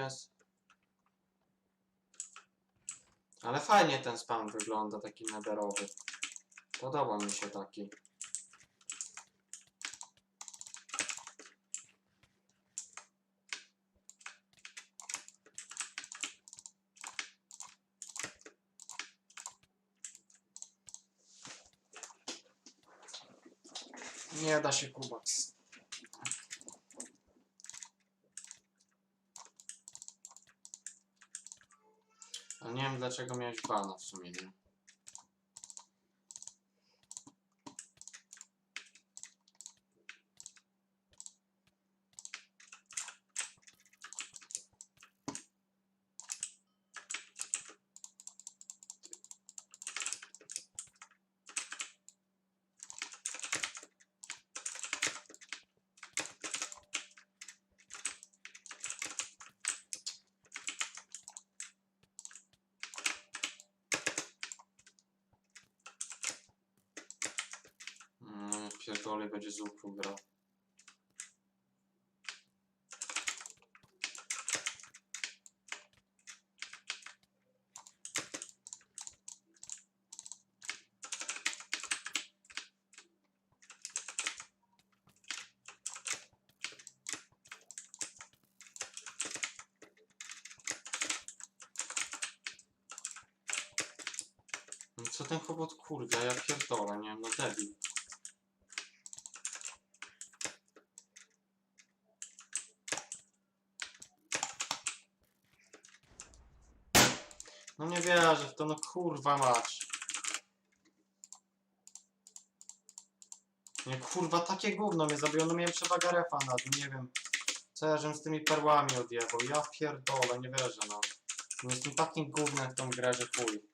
on? Ale fajnie ten spam wygląda, taki nederowy. Podoba mi się taki. Nie da się kubaks. Ale nie wiem dlaczego miałeś bana w sumie, nie? Pierdolę, będzie z łuku grał. No Co ten chobot kurwa, ja pierdolę, nie wiem, no debil. No nie wierzę w to, no kurwa mać. Nie kurwa, takie gówno mnie zabiło, no miałem przewagę refa nad nie wiem. Co ja żem z tymi perłami odjebał, ja pierdolę, nie wierzę. No Jestem takim gównem w tą grę, że chuj.